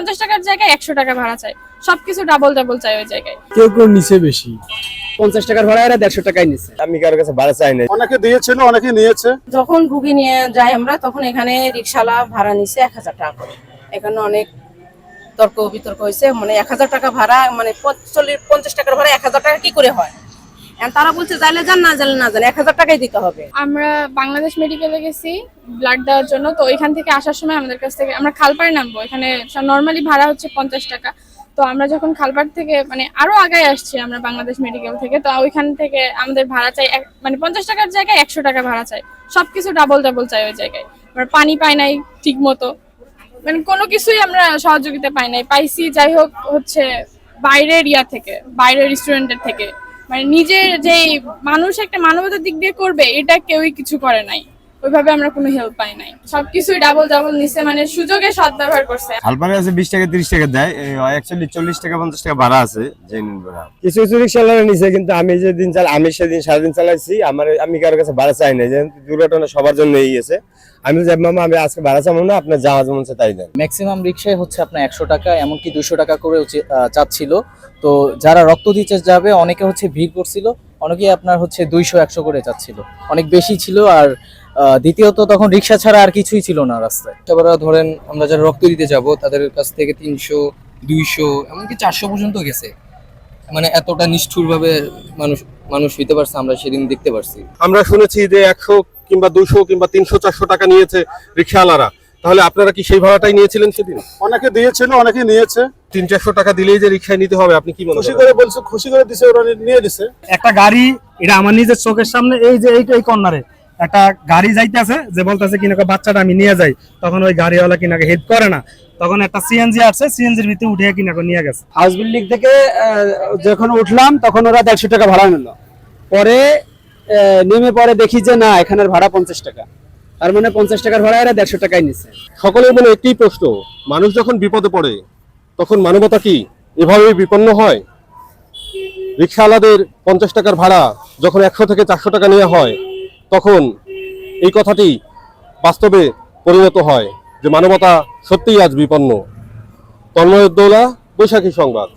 পঞ্চাশ টাকার জায়গায় একশো টাকা ভাড়া চাই। সবকিছু ডাবল ডাবল চাই ওই জায়গায়। কেউ কেউ নিচে বেশি। পঞ্চাশ টাকার ভাড়া এরা দেড়শো টাকায় নিচ্ছে আমি কারোর কাছে ভাড়া চাই না অনেকে দিয়েছিল অনেকে নিয়েছে। যখন রুগী নিয়ে যাই আমরা তখন এখানে রিক্সাওয়ালা ভাড়া নিছে এক হাজার টাকা করে। এখানে অনেক তর্ক বিতর্ক হয়েছে মানে এক হাজার টাকা ভাড়া মানে চল্লিশ পঞ্চাশ টাকার ভাড়া এক হাজার টাকা কি করে হয়? তারা বলছে যাইলে যান, না জানলে না জান, এক হাজার টাকাই দিতে হবে। আমরা বাংলাদেশ মেডিকেলে গেছি ব্লাড দেওয়ার জন্য। তো ওইখান থেকে আসার সময় আমাদের কাছ থেকে, আমরা খালপাড়ে নামবো। এখানে নর্মালি ভাড়া হচ্ছে পঞ্চাশ টাকা। তো আমরা যখন খালপাড় থেকে মানে আরও আগে আসছি আমরা বাংলাদেশ মেডিকেল থেকে, তো ওইখান থেকে আমাদের ভাড়া চাই মানে পঞ্চাশ টাকার জায়গায় একশো টাকা ভাড়া চাই। সবকিছু ডাবল ডাবল চাই ওই জায়গায়। আমরা পানি পাই নাই ঠিক মতো মানে কোনো কিছুই আমরা সহযোগিতা পাই নাই। পাইছি, যাই হোক, হচ্ছে বাইরের ইয়া থেকে, বাইরের রেস্টুরেন্টের থেকে। মানে নিজের যে মানুষ একটা মানবতার দিক দিয়ে করবে এটা কেউই কিছু করে নাই। ওইভাবে আমরা কোনো হেল্প পাই নাই। সবকিছুই ডাবল ডাবল নিছে মানে সুযোগে সদ্ব্যবহার করছে। আছে বিশ টাকা তিরিশ টাকা দেয়। অ্যাকচুয়ালি চল্লিশ টাকা পঞ্চাশ টাকা ভাড়া আছে ভাড়া। কিছু কিছু রিক্সাওয়ালা নিছে কিন্তু আমি যেদিন চাল আমি সেদিন সারাদিন চালাইছি আমার আমি কারোর কাছে ভাড়া চাই না যে দুর্ঘটনা সবার জন্য এই গেছে। আমি যে মামা আমি আজকে ভাড়া চাবো না আপনার যাওয়া যেমন তাই দেন। ম্যাক্সিমাম রিক্সায় হচ্ছে আপনার একশো টাকা এমনকি দুশো টাকা করে চাচ্ছিল। তো যারা রক্ত দিতে যাবে অনেকে হচ্ছে ভিড় করছিল অনেকে আপনার হচ্ছে দুইশো একশো করে চাচ্ছিল। অনেক বেশি ছিল আর দ্বিতীয়ত তখন রিক্সা ছাড়া আর কিছুই ছিল না রাস্তায়। তারপরে ধরেন আমরা যারা রক্ত দিতে যাব তাদের কাছ থেকে তিনশো দুইশো এমনকি চারশো পর্যন্ত গেছে। মানে এতটা নিষ্ঠুরভাবে মানুষ মানুষ হইতে পারছে আমরা সেদিন দেখতে পারছি। আমরা শুনেছি যে একশো কিংবা দুশো কিংবা তিনশো চারশো টাকা নিয়েছে রিক্সাওয়ালারা। তাহলে আপনারা কি সেই ভাড়াটাই নিয়েছিলেন সেদিন? অনেকে দিয়েছিল অনেকে নিয়েছে। তিন চারশো টাকা দিলেই যে রিক্সায় নিতে হবে আপনি কি মনে খুশি করে বলছে খুশি করে দিছে ওরা নিয়ে দিছে একটা গাড়ি এটা আমার নিজের চোখের সামনে এই যে এই এই কর্নারে। একটা গাড়ি যাইতেছে যে বলতেছে কিনা বাচ্চাটা আমি নিয়ে যাই। তখন ওই গাড়িওয়ালা কিনাকে হেল্প করে না। তখন একটা সিএনজি আসছে সিএনজির ভিতরে উঠে কিনাকে নিয়ে গেছে। হাউস বিল্ডিং থেকে আহ, যখন উঠলাম তখন ওরা দেড়শো টাকা ভাড়া নিল। পরে আহ, নেমে পরে দেখি যে না এখানের ভাড়া পঞ্চাশ টাকা। তার মানে পঞ্চাশ টাকার ভাড়া এরা দেড়শো টাকায় নিচ্ছে সকলের মনে একটি প্রশ্ন মানুষ যখন বিপদে পড়ে তখন মানবতা কি এভাবেই বিপন্ন হয়? রিক্সাওয়ালাদের পঞ্চাশ টাকার ভাড়া যখন একশো থেকে চারশো টাকা নেওয়া হয় তখন এই কথাটি বাস্তবে পরিণত হয় যে মানবতা সত্যিই আজ বিপন্ন। তন্ময়দ্দৌলা বৈশাখী সংবাদ।